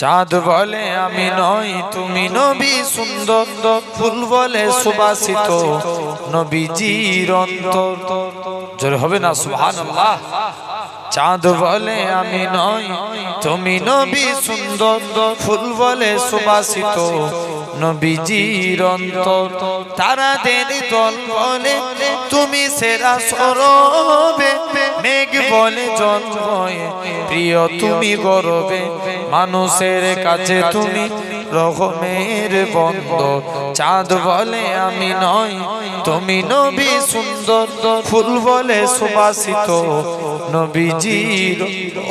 চাঁদ বলে আমি নই, তুমি নবী সুন্দর, ফুল বলে সুবাসিত নবীজির অন্তর। জোরে হবে না, সুবহানাল্লাহ। চাঁদ বলে আমি নই, তুমি নবী সুন্দর, ফুল বলে সুবাসিত নবীজির অন্তর। তারাদের দল বলে, তুমি সেরা সরবে, মেঘ বলে জল প্রিয়, তুমি গরবে, মানুষের কাছে তুমি রকমের বন্ধ। চাঁদ বলে আমি নই তুমি নবী সুন্দর। ফুল বলে সুবাসিত নবীজির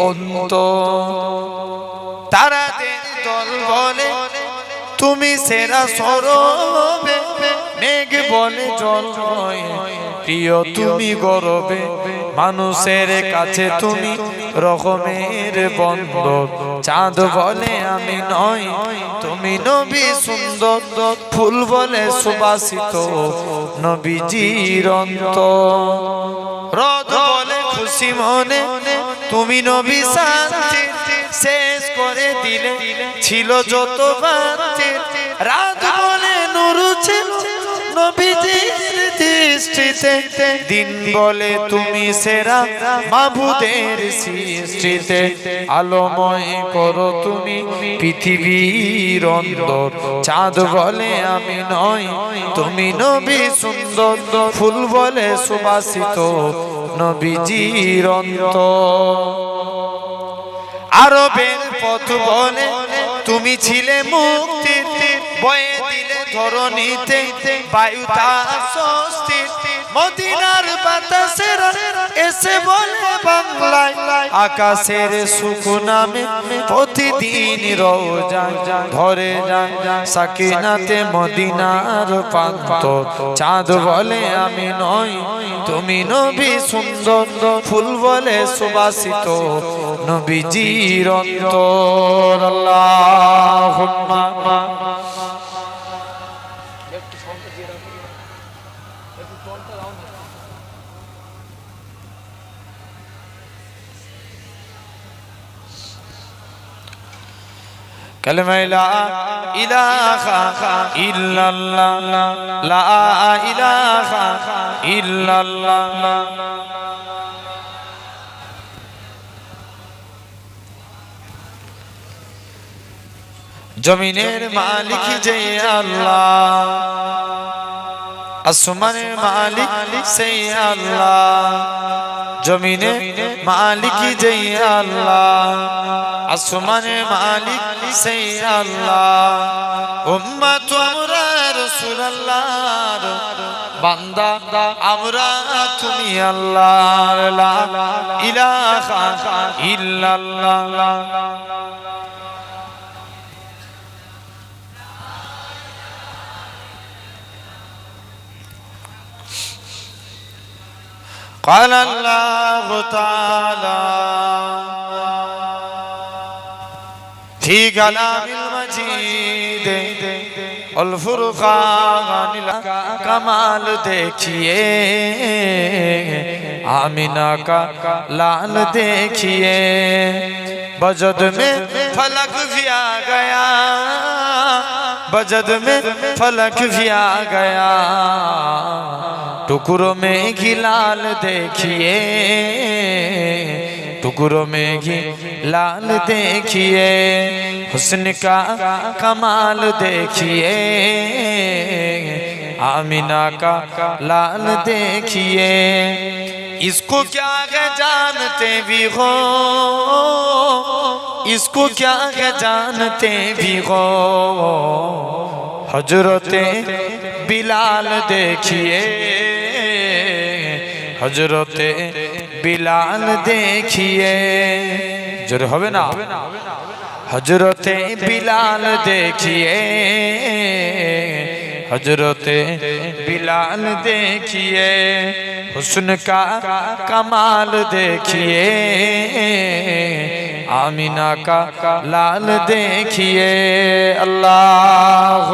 অন্ত। তারাদের দল বলে, তুমি সেরা সরবে, মেঘ বলে জল প্রিয়, তুমি গরবে মানুষের কাছে তুমি রকমের বন্ধ চাঁদ বলে আমি নই তুমি নবী সুন্দর। ফুল বলে সুবাসিত নবীজির অন্ত রদ বলে খুশি মনে তুমি নবী শান্তি। শেষ করে দিলে ছিল যত বান্তি রাত বলে নুরু ছিল নবীজির দৃষ্টিতে দিন বলে তুমি সেরা মাবুদের সৃষ্টিতে। আলোময় করো তুমি পৃথিবীর অন্তর চাঁদ বলে আমি নই তুমি নবী সুন্দর। ফুল বলে সুবাসিত নবীজির অন্তর। আরবের পথ বলে তুমি ছিলে মুক্তির। বয়ে দিলে ধরণীতে বায়ুতা স্বস্তি মদিনার বাতাসের এসে বলে বাংলায়, আকাশের সুখ নামে প্রতিদিন ধরে যান সাকিনাতে মদিনার পান্ত চাঁদ বলে আমি নই, তুমি নবী সুন্দর, ফুল বলে সুবাসিত, নবীজির অন্তর। আল্লাহুম্মা কালেমা লা ইলাহা ইল্লাল্লাহ লা ইলাহা ইল্লাল্লাহ। জমিনের মালিক যে আল্লাহ। আসমানের মালিক সেই আল্লাহ। জমিনে মালিক যে আল্লাহ। আসমানের মালিক সেই আল্লাহ। উম্মত আমরা রাসূলুল্লাহর বান্দা, আমরা তুমি আল্লাহ ইলাহা ইল্লাল্লাহ। قال الله تعالى في كلام المجيد الفرقان कमाल देखिए आमिना का लाल देखिए बजद में फलक भी आ गया बजद में फलक भी आ गया टुकड़ों में घी लाल देखिए, टुकड़ों में घी लाल देखिए, हुस्न का कमाल देखिए, आमिना का लाल देखिए। इसको क्या है जानते भी हो? इसको क्या है जानते भी हो? हजरते बिलाल देखिए। হজরতে বিলাল দেখিয়ে। জোরে হবে না? হজরতে বিলাল দেখিয়ে। হজরতে বিলাল দেখিয়ে। হুসন কা কমাল দেখিয়ে। আমিনা কা লাল দেখিয়ে। আল্লাহ